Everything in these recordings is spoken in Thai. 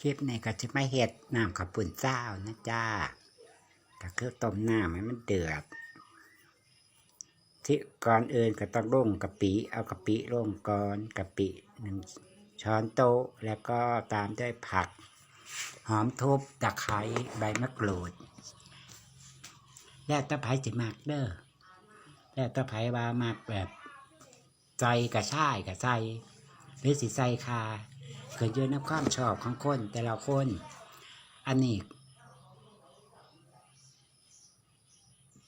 คลิปนี้ก็จะไม่เห็ดน้ำขับปุ่นเจ้านะจ้าก็คือต้มน้ำให้มันเดือด ที่ก่อนอื่นก็ต้องลงกะปิ เอากะปิลงก่อนกะปิหนึ่งช้อนโต๊ะแล้วก็ตามด้วยผัก หอมทุบตะไคร้ใบมะกรูด แล้วตะไคร้สิมากเด้อแล้วตะไคร้ว่ามากแบบใจกระช่ายกระใจหรือสิใจคา เกิดอยู่ในความชอบของคนแต่ละคน อันนี้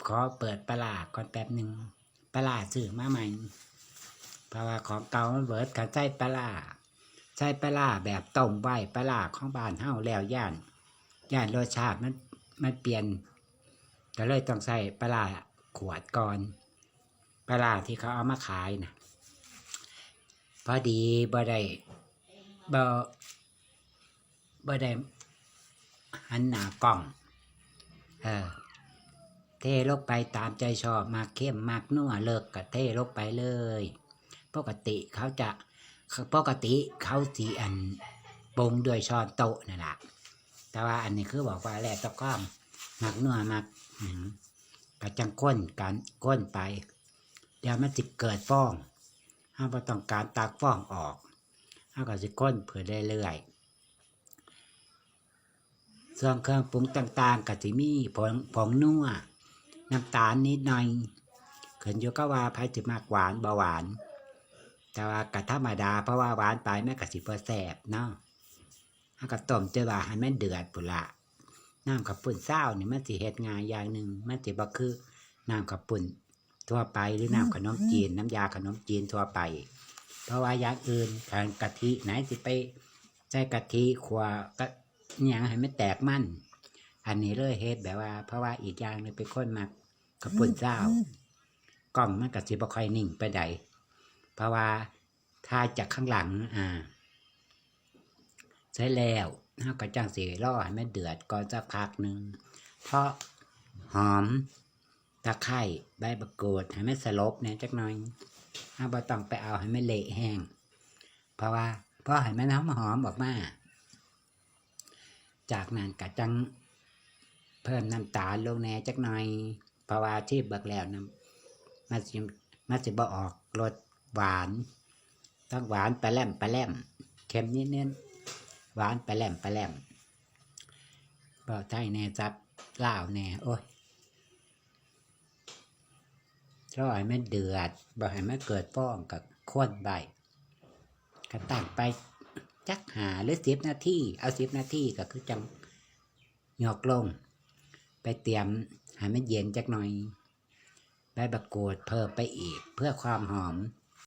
ขอเปิดปลาร้าก่อนแป๊บหนึ่งปลาร้าซื้อมาใหม่เพราะว่าของเก่ามันเบิดกับใส่ปลาร้าใส่ปลาร้าแบบต้มไว้ปลาร้าของบ้านเฮาแล้วย่านย่านรสชาติมันมันเปลี่ยนก็เลยต้องใส่ปลาร้าขวดก่อนปลาร้าที่เขาเอามาขายนะพอดีบ่ได้ บ่บ่ได้หันหน้ากล้อง เออ เทลงไปตามใจชอบมากเข้มมากนัวเลิกกับเทลงไปเลย ปกติเขาจะปกติเขาสีอันปรุงด้วยช้อนโต๊ะนั่นแหละแต่ว่าอันนี้คือบอกว่าแล้วแตะก้อมมักนัวมักกระจังก้นการก้นไป เดี๋ยวมันจะเกิดฟองถ้าเราต้องการตากฟองออก ถ้าก็จะก้นเผื่อเรื่อยๆส่วนเครื่องปรุงต่างๆก็จะมีผงผงนัวน้ำตาลนิดหน่อยขึ้นอยู่กับว่าไผสิมากหวานเบาหวาน แต่ว่ากะธรรมดาเพราะว่าหวานไปแม่กะสิบ่แสบเนาะถ้าก็ต้มเจอว่าให้มันเดือดปุละน้ำขับปุ่นเศร้านี่มันสิเฮ็ดงายอย่างหนึ่งมันสิบ่คือน้ำขับปุ่นทั่วไปหรือน้ำขนมจีนน้ำยาขนมจีนทั่วไป เพราะว่าอย่างอื่นทางกะทิไหนสิไปใส่กะทิขัวก็เนี่ยงให้มันแตกมั่น อันนี้เลยเฮ็ดแบบว่า เพราะว่าอีกอย่างหนึงเป็นคนมักกระปุ่นเจ้ากล้องมันก็สิบ่ค่อยนิ่งไปใดเพราะว่าถ้าจากข้างหลัง อ่าใช้แล้วเฮาก็จังสิรอให้มันเดือดก่อนสักพักหนึ่งเพราะหอมตะไคร้ใบมะกรูดให้มันสลบเนี่ยจักหน่อย เฮาบ่ต้องไปเอาให้มันเละแห้ง เพราะว่าพอให้มันหอมหอมออกมา จากนั้นก็จังเพิ่มน้ำตาลลงแหน่จักหน่อย เพราะว่าที่เบิกแล้วนะมันสิมันสิบ่ออกรสหวาน ต้องหวานไปแลมไปแลมเค็มนิดนึงหวานไปแลมไปแลมบ่ไทยแน่จับล่าวแน่โอ้ย รอให้มันเดือดบ่ให้มันเกิดฟองกับข้นใบก็ตั้งไปจักหาหรือสิบนาทีเอาสิบนาทีก็คือจังยกลง ไปเตรียมให้มันเย็นจักหน่อยใบบักกูดเพิ่มไปอีกเพื่อความหอม